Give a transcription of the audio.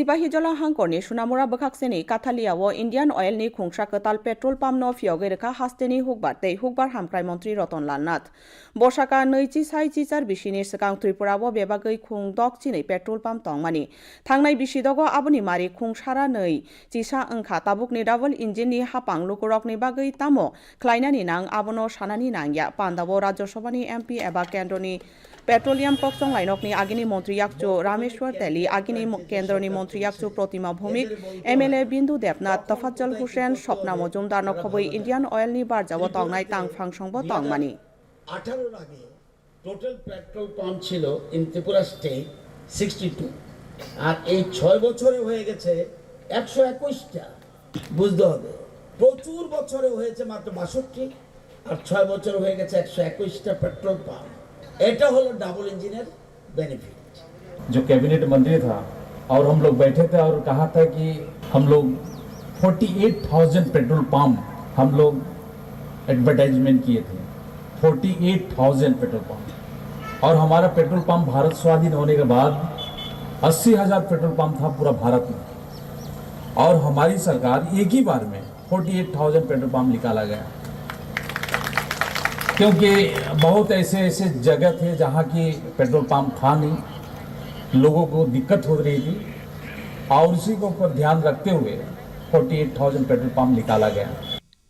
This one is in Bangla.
সিপাহীজলা হাংকরনি সুনামুরা বখাকসেনি কাথালিয়াও ইন্ডিয়ান অয়েলনি খুংসা কতাল পেট্রোল পাম্পন ফিয়গে রেখা হাস্তেনি হুকবার তেই হুকবার হামক্রাই মন্ত্রী রতনলাল নাথ বর্ষাকা নৈচি সাই চিচার বিশিনি সিকাং ত্রিপুরাও বেবাগৈ খুং দক চিনি পেট্রোল পাম্প তংমানি থাংনাই বিশিদগ আবনি মারি খুং সারা নৈ চিসা ওংখা তাবুকনি ডাবল ইঞ্জিননি হাপাং লুকুরকনি বাগৈ তামো খ্লাইনানি নাং আবনো সানানি নাংয়া পান্দাবো রাজ্যসভানি এমপি এবা কেন্দ্রনি पेट्रोलियाम पक्षं लाइनकनि आगिनि मन्त्रि याकचु रामेश्वर तेली आगिनि केन्द्रनि मन्त्रि याकचु प्रतिमा भौमिक एमएलए बिन्दु देबनाथ तफाज्जल हुसेन স্বপ্না মজুমদার নখবই ইন্ডিয়ান অয়েলনি বারজাব তংনাই তাং ফাংসংব তংমানি আঠারোর আগে টোটাল পেট্রোল পাম্প ছিল in Tripura state sixty two আর এই ছয় বছরে হয়ে গেছে একশো একুশটা বুঝতে হবে প্রচুর বছরে হয়েছে মাত্র বাষট্টি আর ছয় বছরে হয়ে গেছে একশো একুশটা পেট্রোল পাম্প এটা হলো ডাবল ইঞ্জিনের বেনিফিট जो कैबिनेट मंत्री था और हम लोग बैठे थे और कहा था कि हम लोग 48,000 पेट्रोल पंप हम लोग एडवर्टाइजमेंट किए थे 48,000 पेट्रोल पंप और हमारा पेट्रोल पंप भारत स्वाधीन होने के बाद 80,000 पेट्रोल पंप था पूरा भारत में और हमारी सरकार एक ही बार में 48,000 पेट्रोल पंप निकाला गया क्योंकि बहुत ऐसे ऐसे जगह थे जहाँ की पेट्रोल पंप था नहीं। लोगों को दिक्कत हो रही थी। और उसी को ऊपर ध्यान रखते हुए 48,000 पेट्रोल पंप निकाला गया।